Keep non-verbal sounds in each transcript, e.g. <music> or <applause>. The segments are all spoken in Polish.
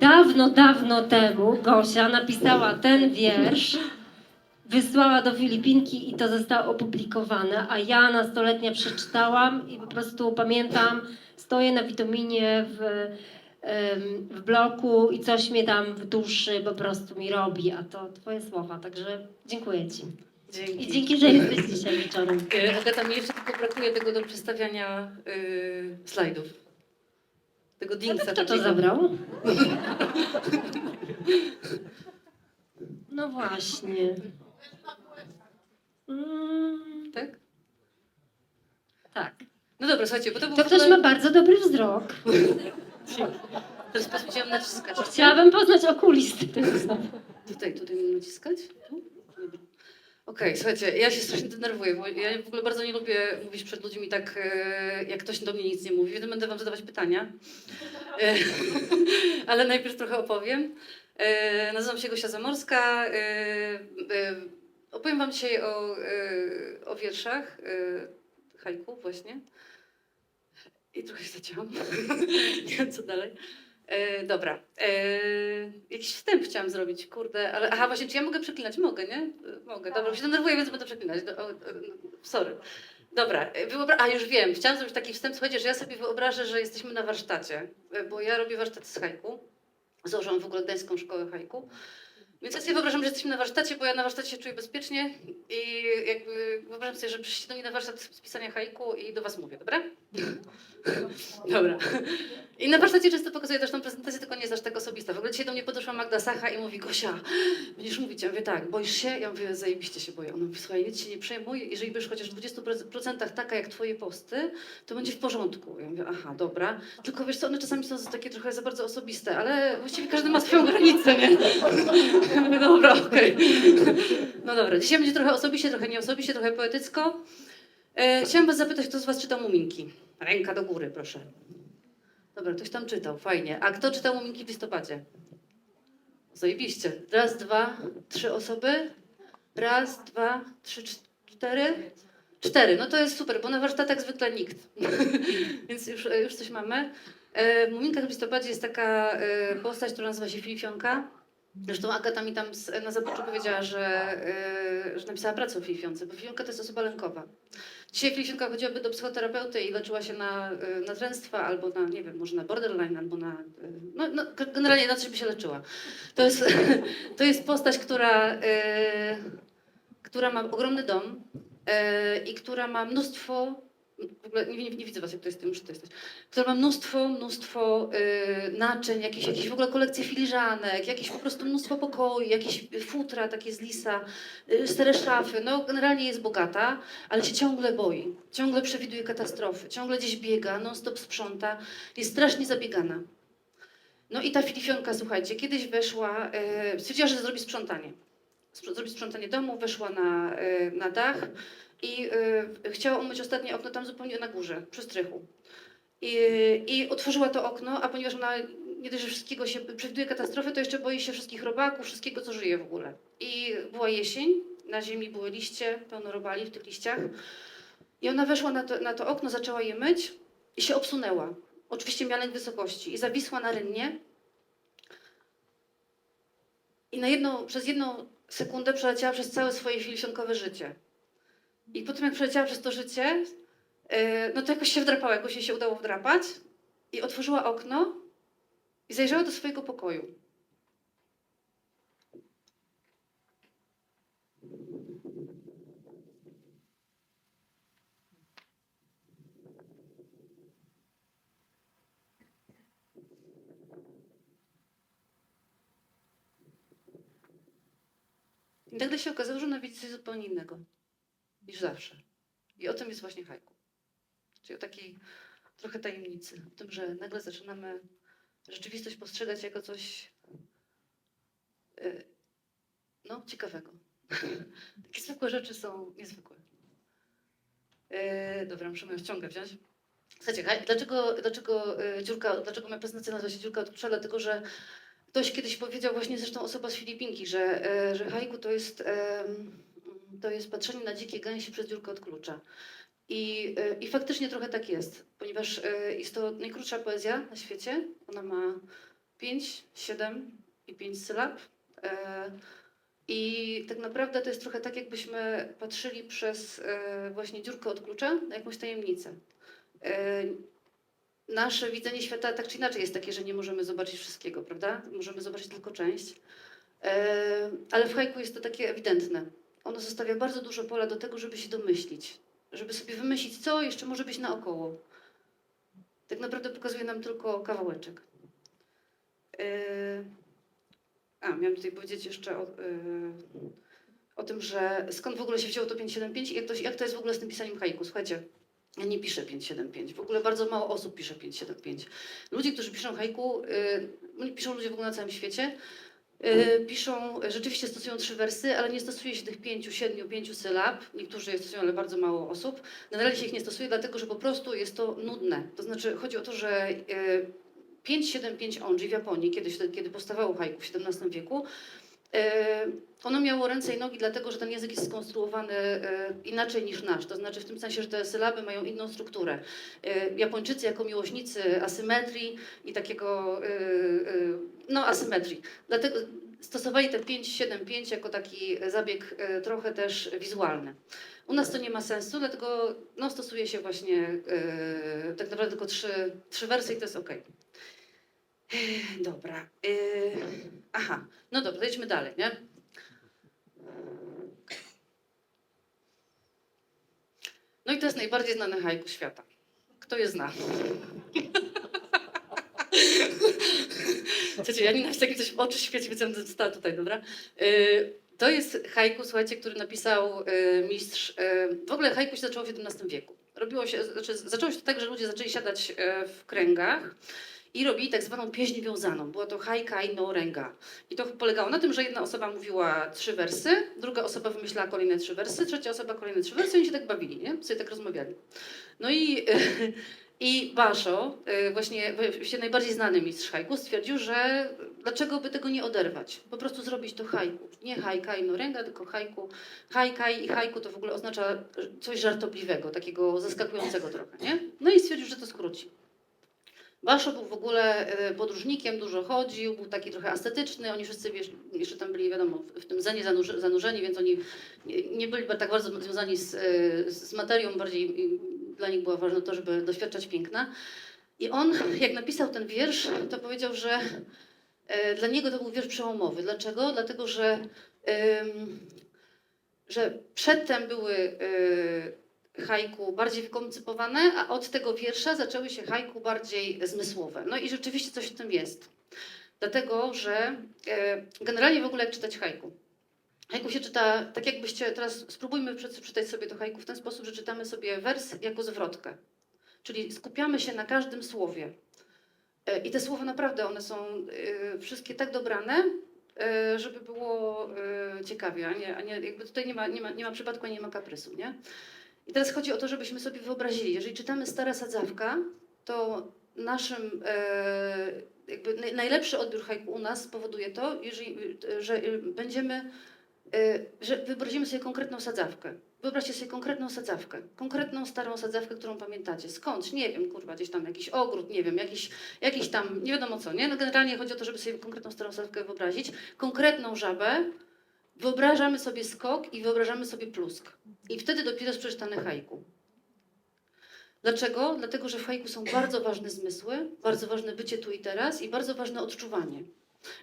dawno, dawno temu Gosia napisała ten wiersz, wysłała do Filipinki i to zostało opublikowane, a ja nastoletnia przeczytałam i po prostu pamiętam, stoję na witaminie w, w bloku i coś mnie tam w duszy po prostu mi robi, a to twoje słowa, także dziękuję ci. Dzięki. I dzięki, że jesteś dzisiaj wieczorem. E, Agata, mi jeszcze tylko brakuje tego do przedstawiania y, slajdów. Tego dingsa. Kto to zabrał? No właśnie. Mm, Tak? tak. No dobra, słuchajcie, bo to był To ktoś ma bardzo dobry wzrok. Teraz powiedziałam naciskać. Chciałabym poznać okulisty. Tutaj, tutaj mam naciskać? Tu? Okej, słuchajcie, ja się strasznie denerwuję, bo ja w ogóle bardzo nie lubię mówić przed ludźmi tak, e, jak ktoś do mnie nic nie mówi, więc będę wam zadawać pytania. E, <laughs> ale najpierw trochę opowiem. E, nazywam się Gosia Zamorska. Opowiem wam dzisiaj o, o wierszach, haiku właśnie. I trochę się zacięłam. <laughs> nie wiem, co dalej. E, dobra. E, jakiś wstęp chciałam zrobić, kurde, ale aha, właśnie, czy ja mogę przeklinać? Mogę, nie? Mogę, dobra, bo się denerwuję, więc będę przeklinać. Do, o, o, sorry. Dobra, e, wyobra- a już wiem, chciałam zrobić taki wstęp, słuchajcie, że ja sobie wyobrażę, że jesteśmy na warsztacie, e, bo ja robię warsztat z haiku. Założyłam w ogóle Gdańską Szkołę Haiku. Więc ja sobie wyobrażam, że jesteśmy na warsztacie, bo ja na warsztacie się czuję bezpiecznie i jakby wyobrażam sobie, że przyjdziecie do mnie na warsztat z pisania haiku i do was mówię, dobra? <laughs> Dobra. I na warsztacie często pokazuję też tą prezentację, tylko nie jest aż tak osobista. W ogóle dzisiaj do mnie podeszła Magda Sacha i mówi, Gosia, będziesz mówić? Ja mówię, tak, boisz się? Ja mówię, zajebiście się boję. Ona mówi, słuchaj, nic się nie przejmuj, jeżeli będziesz chociaż w 20% taka jak twoje posty, to będzie w porządku. Ja mówię, aha, dobra. Tylko wiesz co, one czasami są takie trochę za bardzo osobiste, ale właściwie każdy ma swoją granicę, nie? Mówię, <laughs> dobra, okej. No dobra, dzisiaj będzie trochę osobiście, trochę nieosobiście, trochę poetycko. E, chciałam was zapytać, kto z was czytał Muminki? Ręka do góry, proszę. Dobra, ktoś tam czytał, fajnie. A kto czytał Muminki w listopadzie? Zajebiście. Raz, dwa, trzy osoby. Raz, dwa, trzy, cz- cztery. Cztery, no to jest super, bo na warsztatach zwykle nikt. <laughs> Więc już, już coś mamy. E, W Muminkach w listopadzie jest taka e, postać, która nazywa się Filifionka. Zresztą Agata mi tam na zapleczu powiedziała, że, e, że napisała pracę o Filifionce, bo Filifionka to jest osoba lękowa. Dzisiaj Filifionka chodziłaby do psychoterapeuty i leczyła się na y, natręctwa albo na, nie wiem, może na borderline, albo na, y, no, no generalnie na coś by się leczyła. To jest, <laughs> to jest postać, która, y, która ma ogromny dom y, i która ma mnóstwo, w ogóle nie, nie, nie widzę was, jak to jest, muszę to jesteś, która ma mnóstwo, mnóstwo y, naczyń, jakieś, jakieś w ogóle kolekcje filiżanek, jakieś po prostu mnóstwo pokoi, jakieś futra takie z lisa, y, stare szafy, no generalnie jest bogata, ale się ciągle boi, ciągle przewiduje katastrofy, ciągle gdzieś biega, non-stop sprząta, jest strasznie zabiegana. No i ta Filifionka, słuchajcie, kiedyś weszła, e, stwierdziła, że zrobi sprzątanie. Sprz- Zrobi sprzątanie domu, weszła na, e, na dach i e, chciała umyć ostatnie okno tam zupełnie na górze, przy strychu. I, I otworzyła to okno, a ponieważ ona nie dość, że wszystkiego się przewiduje katastrofy, to jeszcze boi się wszystkich robaków, wszystkiego, co żyje w ogóle. I była jesień, na ziemi były liście, pełno robali w tych liściach. I ona weszła na to, na to okno, zaczęła je myć i się obsunęła. Oczywiście miała lęk wysokości i zawisła na rynnie. I na jedną, przez jedną sekundę przeleciała przez całe swoje filifionkowe życie. I potem jak przeleciała przez to życie, yy, no to jakoś się wdrapała, jakoś jej się udało wdrapać i otworzyła okno i zajrzała do swojego pokoju. I nagle się okazało, że ona widzi coś zupełnie innego niż zawsze. I o tym jest właśnie haiku. Czyli o takiej trochę tajemnicy. O tym, że nagle zaczynamy rzeczywistość postrzegać jako coś y, no, ciekawego. <laughs> Takie zwykłe rzeczy są niezwykłe. Yy, dobra, muszę moją ściągę wziąć. Słuchajcie, haj- dlaczego, dlaczego y, dziurka, dlaczego moja prezentacja nazywa się dziurka od klucza? Dlatego, że Ktoś kiedyś powiedział, właśnie zresztą osoba z Filipinki, że, że haiku to jest, to jest patrzenie na dzikie gęsi przez dziurkę od klucza. I, e, I faktycznie trochę tak jest, ponieważ e, jest to najkrótsza poezja na świecie. Ona ma 5, 7 i 5 sylab. E, I tak naprawdę to jest trochę tak, jakbyśmy patrzyli przez właśnie dziurkę od klucza na jakąś tajemnicę. Nasze widzenie świata tak czy inaczej jest takie, że nie możemy zobaczyć wszystkiego, prawda? Możemy zobaczyć tylko część. Ale w haiku jest to takie ewidentne. Ono zostawia bardzo dużo pola do tego, żeby się domyślić, żeby sobie wymyślić, co jeszcze może być naokoło. Tak naprawdę pokazuje nam tylko kawałeczek. Yy, A, miałam tutaj powiedzieć jeszcze o, yy, o tym, że skąd w ogóle się wzięło to 575 i jak to, jak to jest w ogóle z tym pisaniem haiku. Słuchajcie, ja nie piszę 575. W ogóle bardzo mało osób pisze 575. Ludzie, którzy piszą haiku, yy, piszą ludzie w ogóle na całym świecie, piszą, rzeczywiście stosują trzy wersy, ale nie stosuje się tych pięciu, siedmiu, pięciu sylab. Niektórzy je stosują, ale bardzo mało osób. Generalnie się ich nie stosuje, dlatego że po prostu jest to nudne. To znaczy chodzi o to, że yy, 575 onji w Japonii, kiedyś, kiedy powstawało haiku w XVII wieku, e, ono miało ręce i nogi, dlatego że ten język jest skonstruowany e, inaczej niż nasz. To znaczy w tym sensie, że te sylaby mają inną strukturę. E, Japończycy jako miłośnicy asymetrii i takiego, e, e, no asymetrii. Dlatego stosowali te 575 jako taki zabieg e, trochę też wizualny. U nas to nie ma sensu, dlatego no, stosuje się właśnie e, tak naprawdę tylko trzy, trzy wersje i to jest ok. Dobra. Yy, aha, no dobra, lejdźmy dalej, nie? No i to jest najbardziej znane haiku świata. Kto je zna? <laughs> <laughs> Słuchajcie, ja nienawidzę, jak mi coś w oczy świeci, więc ja będę stała tutaj, dobra? Yy, to jest haiku, słuchajcie, który napisał yy, mistrz. Yy, w ogóle haiku się zaczęło w XVII wieku. Robiło się, znaczy, zaczęło się to tak, że ludzie zaczęli siadać w kręgach i robili tak zwaną pieśń wiązaną. Była to haikai no renga. I to polegało na tym, że jedna osoba mówiła trzy wersy, druga osoba wymyślała kolejne trzy wersy, trzecia osoba kolejne trzy wersy i oni się tak bawili, nie? Sobie tak rozmawiali. No i, <laughs> i Basho, y, właśnie się najbardziej znany mistrz haiku, stwierdził, że dlaczego by tego nie oderwać? Po prostu zrobić to haiku. Nie haikai no tylko haiku. Haikai i haiku to w ogóle oznacza coś żartobliwego, takiego zaskakującego trochę, nie? No i stwierdził, że to skróci. Baszo był w ogóle e, podróżnikiem, dużo chodził, był taki trochę ascetyczny. Oni wszyscy jeszcze tam byli, wiadomo, w tym zenie zanurzeni, więc oni nie- byli tak bardzo związani z, z materią, bardziej dla nich było ważne to, żeby doświadczać piękna. I on, <laughs> jak napisał ten wiersz, to powiedział, że e, dla niego to był wiersz przełomowy. Dlaczego? Dlatego, że, że przedtem były e, haiku bardziej wykoncypowane, a od tego wiersza zaczęły się haiku bardziej zmysłowe. No i rzeczywiście coś w tym jest. Dlatego, że e, generalnie w ogóle jak czytać haiku? Haiku się czyta, tak jakbyście, teraz spróbujmy prze- przeczytać sobie to haiku w ten sposób, że czytamy sobie wers jako zwrotkę. Czyli skupiamy się na każdym słowie. E, I te słowa naprawdę, one są e, wszystkie tak dobrane, e, żeby było ciekawie, a nie, a nie jakby tutaj nie ma, nie, ma, nie ma przypadku, nie ma kaprysu, nie? I teraz chodzi o to, żebyśmy sobie wyobrazili, jeżeli czytamy Stara Sadzawka, to naszym jakby naj- najlepszy odbiór haiku u nas spowoduje to, jeżeli, że będziemy, że wyobrazimy sobie konkretną sadzawkę. Wyobraźcie sobie konkretną sadzawkę, konkretną starą sadzawkę, którą pamiętacie. Skądś, nie wiem, kurwa, gdzieś tam jakiś ogród, nie wiem, jakiś, jakiś tam, nie wiadomo co, nie? No generalnie chodzi o to, żeby sobie konkretną starą sadzawkę wyobrazić, konkretną żabę, wyobrażamy sobie skok i wyobrażamy sobie plusk. I wtedy dopiero jest przeczytane haiku. Dlaczego? Dlatego, że w haiku są bardzo ważne zmysły, bardzo ważne bycie tu i teraz i bardzo ważne odczuwanie.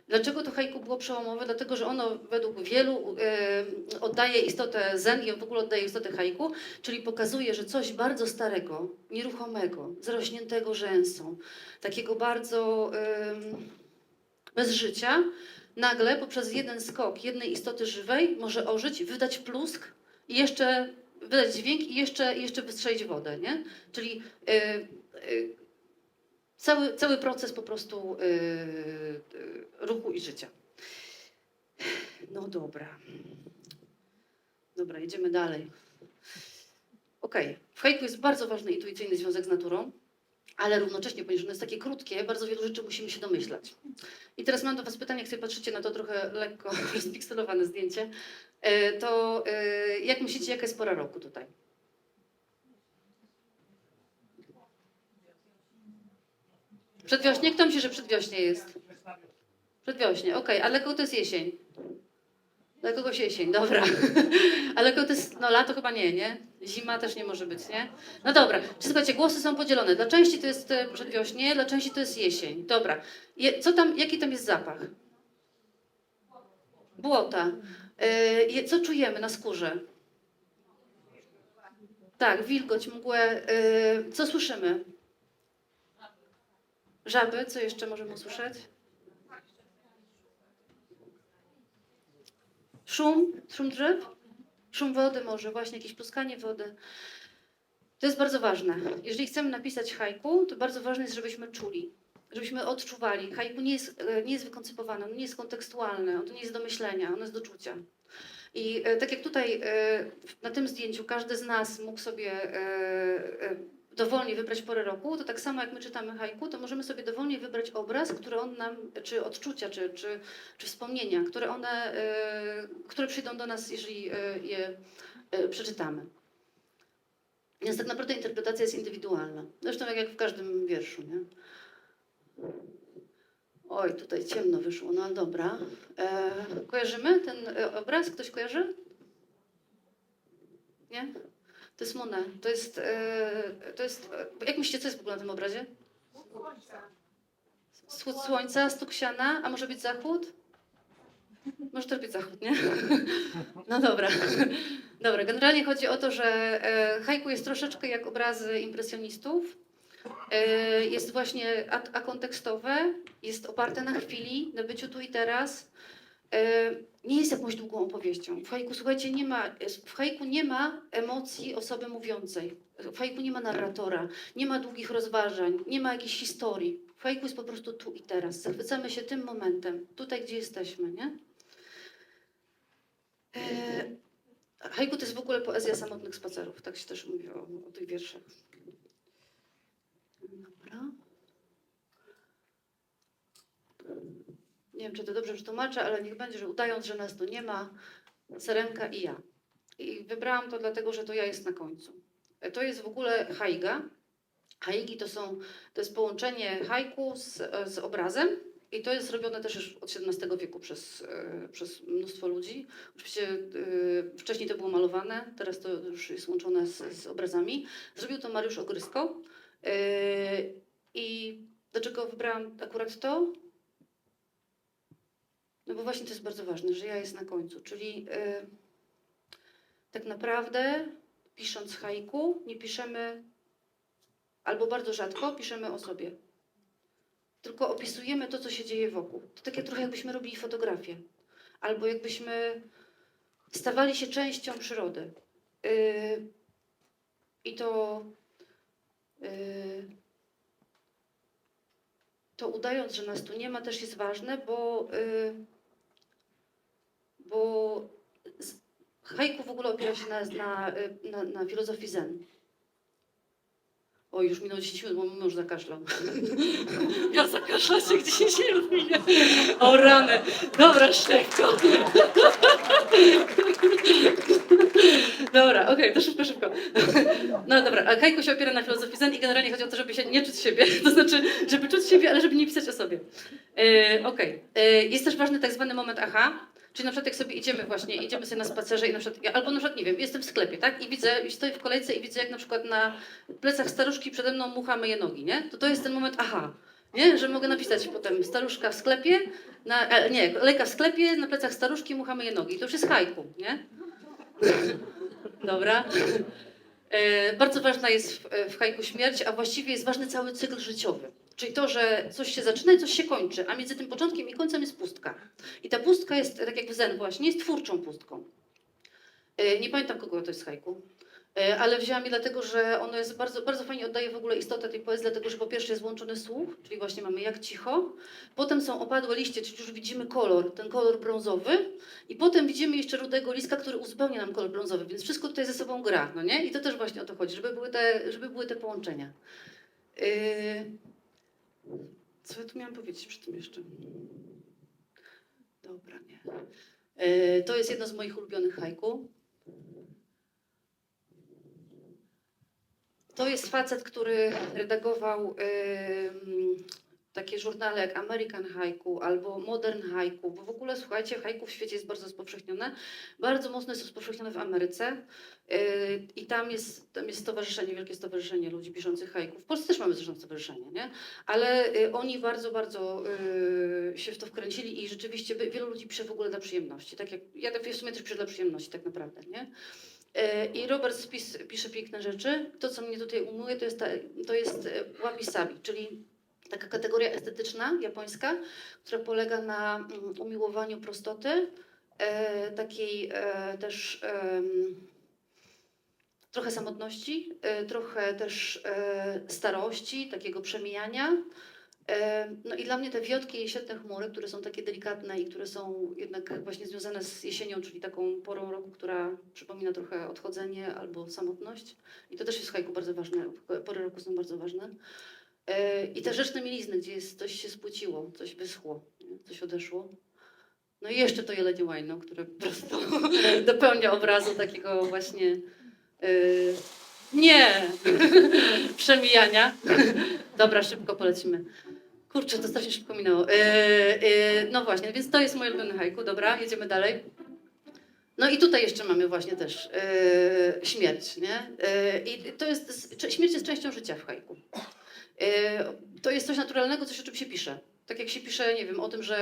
Dlaczego to haiku było przełomowe? Dlatego, że ono według wielu e, oddaje istotę zen i w ogóle oddaje istotę haiku, czyli pokazuje, że coś bardzo starego, nieruchomego, zarośniętego rzęsą, takiego bardzo em, bez życia, nagle poprzez jeden skok jednej istoty żywej może ożyć, wydać plusk i jeszcze wydać dźwięk i jeszcze, jeszcze wystrzelić wodę, nie? Czyli y, y, cały, cały proces po prostu y, y, ruchu i życia. No dobra. Dobra, jedziemy dalej. Okej, w haiku jest bardzo ważny intuicyjny związek z naturą, ale równocześnie, ponieważ ono jest takie krótkie, bardzo wielu rzeczy musimy się domyślać. I teraz mam do Was pytanie, jak sobie patrzycie na to trochę lekko <laughs> rozpikselowane zdjęcie, e, to e, jak myślicie, jaka jest pora roku tutaj? Przedwiośnie? Kto myśli, że przedwiośnie jest? Przedwiośnie, okej. A dla kogo to jest jesień? Dla kogoś jesień, dobra. <laughs> A dla kogo to jest, no lato chyba nie, nie? Zima też nie może być, nie? No dobra, Czy słuchajcie, głosy są podzielone. Dla części to jest e, przedwiośnie, dla części to jest jesień. Dobra. Je, co tam, jaki tam jest zapach? Błota. Je, co czujemy na skórze? Tak, wilgoć, mgłę. E, co słyszymy? Żaby, co jeszcze możemy usłyszeć? Szum, szum drzew, szum wody może, właśnie jakieś pluskanie wody. To jest bardzo ważne. Jeżeli chcemy napisać haiku, to bardzo ważne jest, żebyśmy czuli, żebyśmy odczuwali. Haiku nie jest, e, nie jest wykoncypowane, ono nie jest kontekstualne, ono nie jest do myślenia, ono jest do czucia. I e, tak jak tutaj e, na tym zdjęciu każdy z nas mógł sobie dowolnie wybrać porę roku, to tak samo jak my czytamy haiku, to możemy sobie dowolnie wybrać obraz, który on nam, czy odczucia, czy, czy, czy wspomnienia, które one, e, które przyjdą do nas, jeżeli e, je e, przeczytamy. Więc tak naprawdę interpretacja jest indywidualna. Zresztą jak, w każdym wierszu, nie? Oj, tutaj ciemno wyszło, no dobra. E, kojarzymy ten obraz? Ktoś kojarzy? Nie? To jest Monet. To jest, e, to jest, e, jak myślicie, co jest w ogóle na tym obrazie? Wschód słońca, stuk siana, a może być zachód? Może to być zachód, nie? <laughs> No dobra. Dobra, generalnie chodzi o to, że e, haiku jest troszeczkę jak obrazy impresjonistów. Jest właśnie akontekstowe, jest oparte na chwili, na byciu tu i teraz. E, Nie jest jakąś długą opowieścią. W haiku, słuchajcie, nie ma, w haiku nie ma emocji osoby mówiącej. W haiku nie ma narratora, nie ma długich rozważań, nie ma jakiejś historii. W haiku jest po prostu tu i teraz. Zachwycamy się tym momentem, tutaj, gdzie jesteśmy, nie? E, Haiku to jest w ogóle poezja samotnych spacerów, tak się też mówi o, o tych wierszach. Dobra. Nie wiem, czy to dobrze przetłumaczę, ale niech będzie, że udając, że nas tu nie ma, Serenka i ja. I wybrałam to dlatego, że to ja jest na końcu. To jest w ogóle haiga. Haigi to są, to jest połączenie haiku z, z obrazem i to jest zrobione też już od XVII wieku przez, e, przez mnóstwo ludzi. Oczywiście e, wcześniej to było malowane, teraz to już jest łączone z, z obrazami. Zrobił to Mariusz Ogrysko. E, I dlaczego wybrałam akurat to? Bo właśnie to jest bardzo ważne, że ja jest na końcu. Czyli e, tak naprawdę pisząc haiku nie piszemy, albo bardzo rzadko piszemy o sobie. Tylko opisujemy to, co się dzieje wokół. To takie trochę jakbyśmy robili fotografię. Albo jakbyśmy stawali się częścią przyrody. Yy, I to, yy, to udając, że nas tu nie ma, też jest ważne, bo, bo haiku w ogóle opiera się na, na, na, na filozofii zen. O, już minął 10 minut, bo mąż zakaszlał. <laughs> Ja zakaszlać jak 10 minut minie. O rany. Dobra, szybko. <laughs> Dobra, okej, to szybko, szybko. No dobra, a Hajko się opiera na filozofii zen i generalnie chodzi o to, żeby się nie czuć siebie. <laughs> To znaczy, żeby czuć siebie, ale żeby nie pisać o sobie. E, okej. E, Jest też ważny tak zwany moment aha. Czyli na przykład jak sobie idziemy właśnie, idziemy sobie na spacerze i na przykład, albo na przykład, nie wiem, jestem w sklepie, tak? I widzę, i stoję w kolejce i widzę jak na przykład na plecach staruszki przede mną mucha myje nogi, nie? To to jest ten moment aha. Nie? Że mogę napisać potem staruszka w sklepie, na, e, nie, lejka w sklepie, na plecach staruszki mucha myje nogi. To już jest hajku, nie? Dobra. E, bardzo ważna jest w, w hajku śmierć, a właściwie jest ważny cały cykl życiowy. Czyli to, że coś się zaczyna i coś się kończy, a między tym początkiem i końcem jest pustka. I ta pustka jest, tak jak w zen właśnie, jest twórczą pustką. E, Nie pamiętam, kogo to jest haiku, e, ale wzięłam je dlatego, że ono jest bardzo, bardzo fajnie oddaje w ogóle istotę tej poezji, dlatego że po pierwsze jest włączony słuch, czyli właśnie mamy jak cicho, potem są opadłe liście, czyli już widzimy kolor, ten kolor brązowy i potem widzimy jeszcze rudego liska, który uzupełnia nam kolor brązowy, więc wszystko tutaj ze sobą gra, no nie? I to też właśnie o to chodzi, żeby były te, żeby były te połączenia. Yy... Co ja tu miałam powiedzieć przy tym jeszcze? Dobra, nie. Yy, to jest jedno z moich ulubionych haiku. To jest facet, który redagował takie żurnale jak American Haiku albo Modern Haiku, bo w ogóle słuchajcie, haiku w świecie jest bardzo rozpowszechnione. Bardzo mocno jest rozpowszechnione w Ameryce yy, i tam jest, tam jest stowarzyszenie, wielkie stowarzyszenie ludzi piszących haiku. W Polsce też mamy zresztą stowarzyszenie, nie? Ale y, oni bardzo, bardzo y, się w to wkręcili i rzeczywiście wielu ludzi pisze w ogóle dla przyjemności. Tak jak ja w sumie też piszę dla przyjemności tak naprawdę, nie? I Robert Spis pisze piękne rzeczy. To, co mnie tutaj umuje, to jest, ta, to jest wabi-sabi, czyli taka kategoria estetyczna japońska, która polega na mm, umiłowaniu prostoty, e, takiej e, też trochę samotności, e, trochę też e, starości, takiego przemijania. No i dla mnie te wiotkie jesienne chmury, które są takie delikatne i które są jednak właśnie związane z jesienią, czyli taką porą roku, która przypomina trochę odchodzenie albo samotność. I to też jest w haiku bardzo ważne, pory roku są bardzo ważne. E, I te rzeczne mielizny, gdzie jest, coś się spłuciło, coś wyschło, coś odeszło. No i jeszcze to jelenie łajno, które po prostu <laughs> dopełnia obrazu takiego właśnie e, nie <laughs> przemijania. Dobra, szybko polecimy. Kurczę, to strasznie szybko minęło. E, e, no właśnie, więc to jest moje ulubione haiku. Dobra, jedziemy dalej. No i tutaj jeszcze mamy właśnie też e, śmierć, nie? E, I to jest, śmierć jest częścią życia w haiku. E, To jest coś naturalnego, coś o czym się pisze. Tak jak się pisze, nie wiem, o tym, że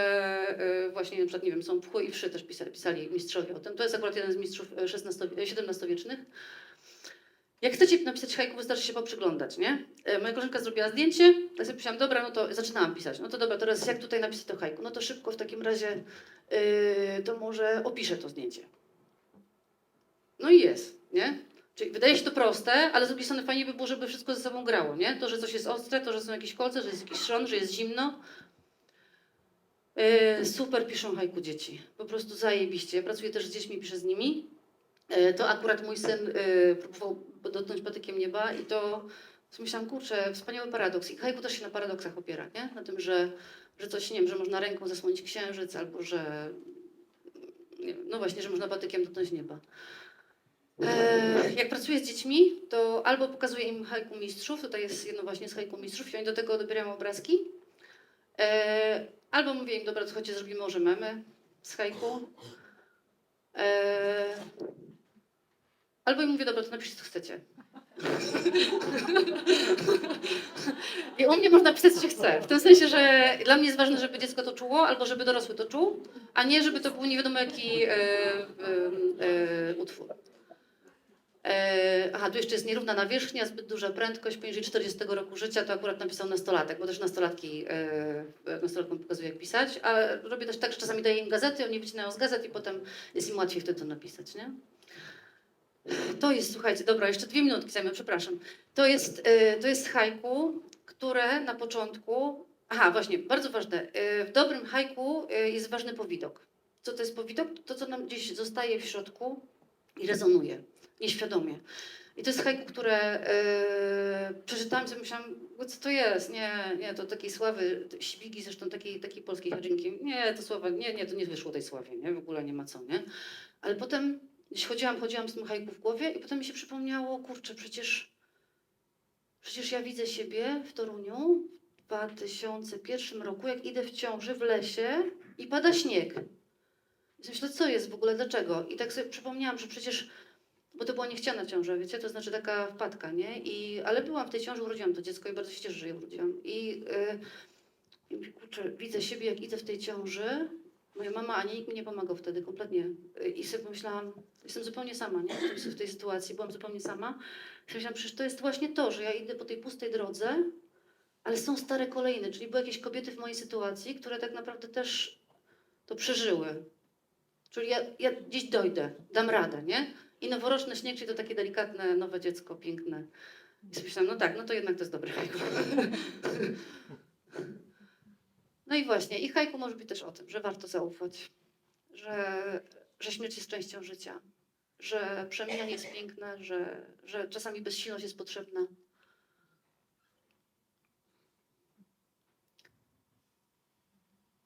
e, właśnie na przykład, nie wiem, są pchły i wszy też pisali, pisali mistrzowie o tym. To jest akurat jeden z mistrzów XVI, XVII-wiecznych. Jak chcecie napisać haiku, wystarczy się poprzyglądać, nie? E, Moja koleżanka zrobiła zdjęcie, ja sobie myślałam, dobra, no to zaczynałam pisać. No to dobra, teraz jak tutaj napisać to haiku? No to szybko w takim razie e, to może opiszę to zdjęcie. No i jest, nie? Czyli wydaje się to proste, ale z drugiej strony fajnie by było, żeby wszystko ze sobą grało, nie? To, że coś jest ostre, to, że są jakieś kolce, że jest jakiś szron, że jest zimno. Yy, super piszą haiku dzieci. Po prostu zajebiście. Pracuję też z dziećmi, piszę z nimi. Yy, to akurat mój syn yy, próbował dotknąć patykiem nieba i to myślałam, kurczę, wspaniały paradoks. I haiku też się na paradoksach opiera, nie? Na tym, że, że coś, nie wiem, że można ręką zasłonić księżyc albo że... No właśnie, że można patykiem dotknąć nieba. E, jak pracuję z dziećmi, to albo pokazuję im haiku mistrzów, tutaj jest jedno właśnie z haiku mistrzów i oni do tego dobierają obrazki, e, albo mówię im, dobra, to chodźcie, zrobimy może memy z haiku, e, albo im mówię, dobra, to napiszcie, co chcecie. <laughs> I u mnie można pisać, co chce. W tym sensie, że dla mnie jest ważne, żeby dziecko to czuło, albo żeby dorosły to czuł, a nie żeby to był nie wiadomo jaki e, e, e, utwór. E, aha, tu jeszcze jest nierówna nawierzchnia, zbyt duża prędkość, poniżej 40 roku życia, to akurat napisał nastolatek, bo też nastolatki, e, nastolatkom pokazuję jak pisać, a robię też tak, że czasami daję im gazety, oni wycinają z gazet i potem jest im łatwiej wtedy to napisać, nie? To jest, słuchajcie, dobra, jeszcze dwie minutki zajmę, przepraszam. To jest, e, to jest haiku, które na początku, aha, właśnie, bardzo ważne, e, w dobrym haiku e, jest ważny powidok. Co to jest powidok? To, co nam gdzieś zostaje w środku i rezonuje nieświadomie. I to jest haiku, które e, przeczytałam sobie myślałam, "Bo co to jest? Nie, nie, to takiej sławy, Świgi zresztą takiej, takiej polskiej Hadżynki. Nie, to sława, nie, nie, to nie wyszło tej sławie, nie, w ogóle nie ma co, nie. Ale potem chodziłam, chodziłam z tym haiku w głowie i potem mi się przypomniało, kurczę, przecież, przecież ja widzę siebie w Toruniu w 2001 roku, jak idę w ciąży w lesie i pada śnieg. I myślę, co jest w ogóle, dlaczego? I tak sobie przypomniałam, że przecież bo to była niechciana ciąża, wiecie, to znaczy taka wpadka, nie? I, ale byłam w tej ciąży, urodziłam to dziecko i bardzo się cieszę, że je urodziłam. I, yy, i kurczę, widzę siebie, jak idę w tej ciąży. Moja mama ani nikt mi nie pomagał wtedy kompletnie. I sobie pomyślałam, jestem zupełnie sama, nie? W, tej sytuacji byłam zupełnie sama. Myślałam, przecież to jest właśnie to, że ja idę po tej pustej drodze, ale są stare kolejne, czyli były jakieś kobiety w mojej sytuacji, które tak naprawdę też to przeżyły. Czyli ja, ja gdzieś dojdę, dam radę, nie? I noworoczny śnieg, czyli to takie delikatne, nowe dziecko, piękne. I sobie myślałam, no tak, no to jednak to jest dobre. <laughs> No i właśnie, i haiku może być też o tym, że warto zaufać, że, że śmierć jest częścią życia, że przemijanie jest piękne, że, że czasami bezsilność jest potrzebna.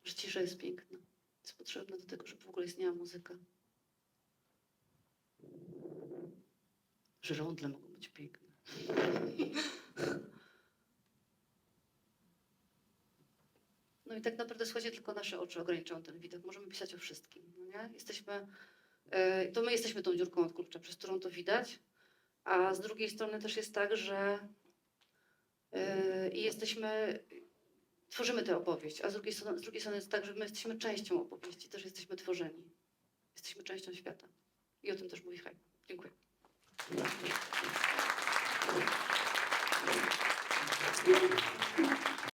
Że cisza jest piękna, jest potrzebna do tego, żeby w ogóle istniała muzyka. że żądle mogą być piękne. <laughs> i tak naprawdę, słuchajcie, tylko nasze oczy ograniczają ten widok. Możemy pisać o wszystkim, no nie? Jesteśmy, e, to my jesteśmy tą dziurką od przez którą to widać, a z drugiej strony też jest tak, że e, i jesteśmy, tworzymy tę opowieść, a z drugiej, strony, z drugiej strony jest tak, że my jesteśmy częścią opowieści, też jesteśmy tworzeni. Jesteśmy częścią świata. I o tym też mówi Haj. Dziękuję.